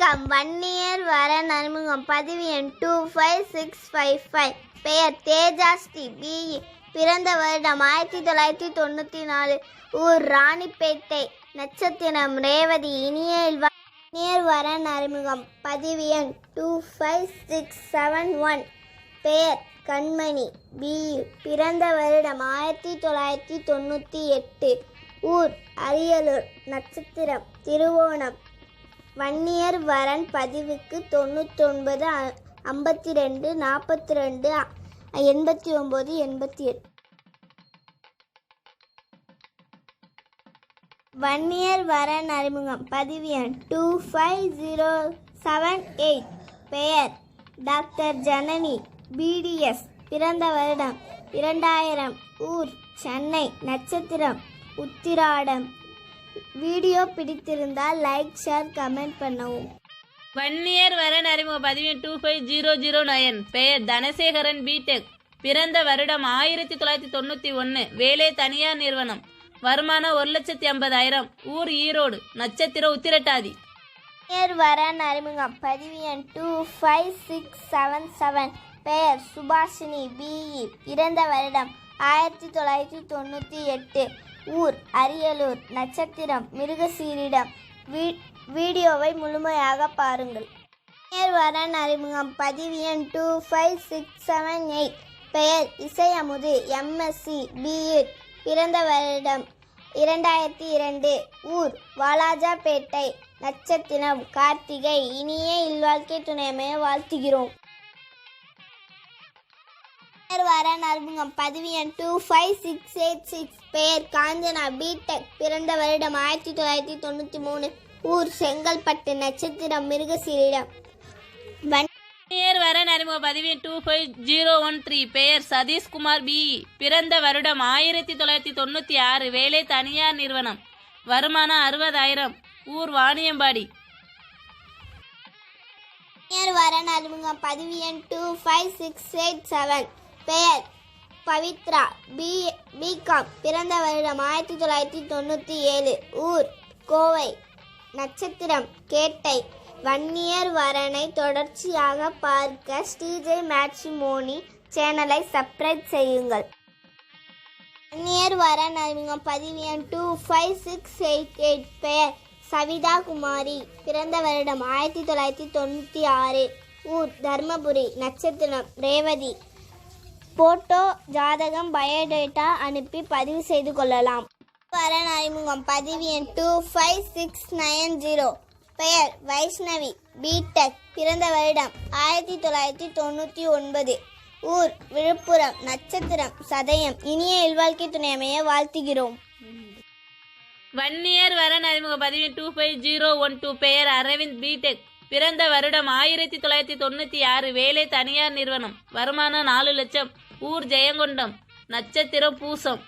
வணக்கம் வன்னியர் வரன் அறிமுகம் பதிவு எண் two five six five five பெயர் தேஜாஸ்ரீ பிஇ பிறந்த வருடம் ஆயிரத்தி தொள்ளாயிரத்தி தொண்ணூற்றி நாலு. ஊர் ராணிப்பேட்டை. நட்சத்திரம் ரேவதி இனிய இனியர் வன்னியர் வரன் அறிமுகம் பதிவு எண் two five six seven one பெயர் கண்மணி பிஇ பிறந்த வருடம் ஆயிரத்தி தொள்ளாயிரத்தி தொண்ணூற்றி எட்டு. ஊர் அரியலூர். நட்சத்திரம் திருவோணம். வன்னியர் வரன் பதிவுக்கு தொண்ணூத்தொன்பது ஐம்பத்தி ரெண்டு நாற்பத்தி ரெண்டு எண்பத்தி ஒம்பது எண்பத்தி எட்டு வன்னியர் வரன் அறிமுகம். பதிவு எண் two five zero seven eight பெயர் டாக்டர் ஜனனி. பிடிஎஸ் பிறந்த வருடம் இரண்டாயிரம். ஊர் சென்னை. நட்சத்திரம். உத்திராடம். வீடியோ பிடித்திருந்தால் லைக் ஷேர் கமெண்ட் பண்ணவும். வன்னியர் வரன் அறிமுக பதிவு two five zero zero nine பெயர் தனசேகரன் பிடெக் பிறந்த வருடம் ஆயிரத்தி தொள்ளாயிரத்தி தொண்ணூற்றி ஒன்று வேலை தனியார் நிறுவனம். வருமானம் ஒரு லட்சத்தி ஐம்பதாயிரம். ஊர் ஈரோடு. நட்சத்திரம் உத்திரட்டாதி. பெயர் வரன் அறிமுகம் பதிவு எண் two five six seven seven பெயர் சுபாஷினி பிஇ பிறந்த வருடம் ஆயிரத்தி தொள்ளாயிரத்தி தொண்ணூற்றி எட்டு. ஊர் அரியலூர் நட்சத்திரம் மிருகசீரிடம். வீ வீடியோவை முழுமையாக பாருங்கள். பெயர் வரன் அறிமுகம். பதிவு எண் two five six seven eight. பெயர் இசை அமுது எம்எஸ்சி பிஎட் பிறந்த வருடம் இரண்டாயிரத்தி இரண்டு. ஊர் வாலாஜாபேட்டை நட்சத்திரம். கார்த்திகை இனிய இல்வாழ்க்கை துணையமைய வாழ்த்துகிறோம். பெயர் வரன் அறிமுகம் பதிவு எண் two five six eight six பெயர் காஞ்சனா பிடெக் பிறந்த வருடம் ஆயிரத்தி தொள்ளாயிரத்தி தொண்ணூற்றி மூணு. ஊர் செங்கல்பட்டு நட்சத்திரம் மிருகசீரிடம். வன் வன்னியர் வரன் அறிமுக பதிவு two five zero one three பெயர் சதீஷ்குமார் பிஇ பிறந்த வருடம் ஆயிரத்தி தொள்ளாயிரத்தி தொண்ணூற்றி ஆறு. வேலை தனியார் நிறுவனம். வருமானம் அறுபதாயிரம். ஊர் வாணியம்பாடி. பெயர் வரன் அறிமுகம் பதிவு எண் two five six eight seven பெயர் பவித்ரா. பி பிகாம் பிறந்த வருடம் ஆயிரத்தி தொள்ளாயிரத்தி தொண்ணூற்றி ஏழு. ஊர் கோவை. நட்சத்திரம் கேட்டை. வன்னியர் வரனை தொடர்ச்சியாக பார்க்க ஸ்ரீஜய் மேட்ரிமோனி சேனலை சப்ஸ்கிரைப் செய்யுங்கள். வன்னியர் வரன் அறிமுகம். பதிவு எண் two five six eight eight பெயர் சவிதா குமாரி. பிறந்த வருடம் ஆயிரத்தி தொள்ளாயிரத்தி தொண்ணூற்றி ஆறு. ஊர் தர்மபுரி. நட்சத்திரம் ரேவதி. போட்டோ ஜாதகம் பயோடேட்டா அனுப்பி பதிவு செய்து கொள்ளலாம். வரன் அறிமுகம் பதிவு எண் two five six nine zero பெயர் வைஷ்ணவி பிடெக் பிறந்த வருடம் ஆயிரத்தி தொள்ளாயிரத்தி தொண்ணூற்றி ஒன்பது. ஊர் விழுப்புரம் நட்சத்திரம் சதயம் இனிய இல்வாழ்க்கை துணையமைய வாழ்த்துகிறோம். வன்னியர் வரன் அறிமுக பதிவு two five zero one two பெயர் அரவிந்த் பிடெக் பிறந்த வருடம் ஆயிரத்தி தொள்ளாயிரத்தி தொண்ணூற்றி ஆறு. வேலை தனியார் நிறுவனம் வருமானம் நாலு லட்சம். ஊர் ஜெயங்கொண்டம் நட்சத்திரம் பூசம்.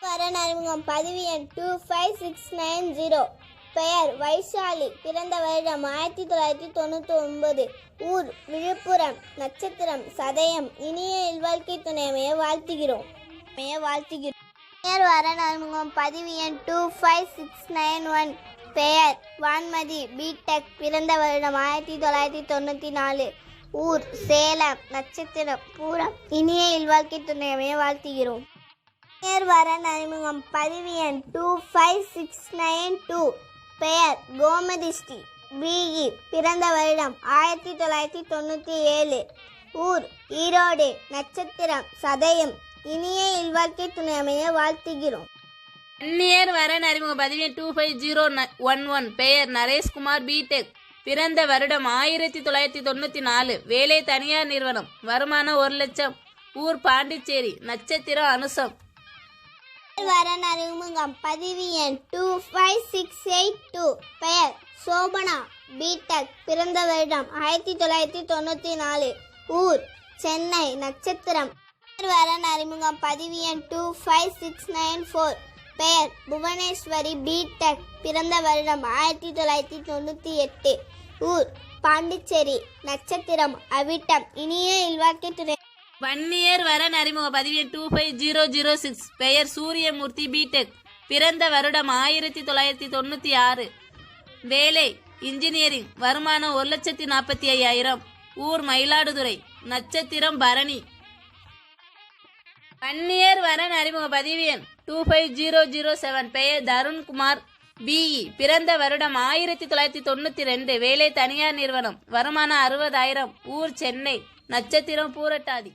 வரன் அறிமுகம் பதிவு எண் two five six nine zero பெயர் வைஷாலி பிறந்த வருடம் ஆயிரத்தி தொள்ளாயிரத்தி தொண்ணூற்றி ஒன்பது. ஊர் விழுப்புரம் நட்சத்திரம் சதயம். இனிய இல்வாழ்க்கை துணையமைய வாழ்த்துகிறோம். மைய வாழ்த்துகிறோம். பெயர் வரன் அறிமுகம் பதிவு எண் two five six nine one பெயர் வான்மதி பிடெக் பிறந்த வருடம் ஆயிரத்தி தொள்ளாயிரத்தி தொண்ணூற்றி நாலு. ஊர் சேலம் நட்சத்திரம் பூரம் இனிய இல்வாழ்க்கை துணையமைய வாழ்த்துகிறோம். நேர்வரன் வரன் அறிமுகம் பதிவு எண் two five six nine two பெயர் கோமதிஸ்ரீ பிஇ பிறந்த வருடம் ஆயிரத்தி தொள்ளாயிரத்தி தொண்ணூற்றி ஏழு. ஊர் ஈரோடு நட்சத்திரம் சதயம் இனிய இல்வாழ்க்கை துணையமைய வாழ்த்துகிறோம். நேர் வரன் அறிமுக பதிவு two five zero one one பெயர் நரேஷ்குமார் பிடெக் பிறந்த வருடம் ஆயிரத்தி தொள்ளாயிரத்தி தொண்ணூற்றி நாலு. வேலை தனியார் நிறுவனம். வருமானம் ஒரு லட்சம். ஊர் பாண்டிச்சேரி. நட்சத்திரம் அனுசம். வரன் அறிமுகம் பதிவு எண் two five six eight two பெயர் சோபனா. பிடெக் பிறந்த வருடம் ஆயிரத்தி தொள்ளாயிரத்தி தொண்ணூற்றி நாலு. ஊர் சென்னை. நட்சத்திரம். வரன் அறிமுகம் பதிவு எண் two five six nine four பெயர் புவனேஸ்வரி பிடெக் பிறந்த வருடம் ஆயிரத்தி தொள்ளாயிரத்தி தொண்ணூற்றி எட்டு. ஊர் பாண்டிச்சேரி. நட்சத்திரம் அவிட்டம். இனிய இல்வாழ்க்கை ஒன் வன்னியர் வரன் அறிமுக பதிவு two five zero zero six பெயர் சூரியமூர்த்தி பிடெக் பிறந்த வருடம் ஆயிரத்தி தொள்ளாயிரத்தி தொண்ணூற்றி ஆறு. வேலை இன்ஜினியரிங் வருமானம் ஒரு லட்சத்தி நாற்பத்தி ஐயாயிரம். ஊர் மயிலாடுதுறை. நட்சத்திரம் பரணி. அந்நியர் வரன் அறிமுக பதிவு எண் two five zero zero seven பெயர் தருண்குமார் பிஇ பிறந்த வருடம் ஆயிரத்தி தொள்ளாயிரத்தி தொண்ணூற்றி ரெண்டு. வேலை தனியார் நிறுவனம். வருமானம் அறுபதாயிரம். ஊர் சென்னை. நட்சத்திரம் பூரட்டாதி.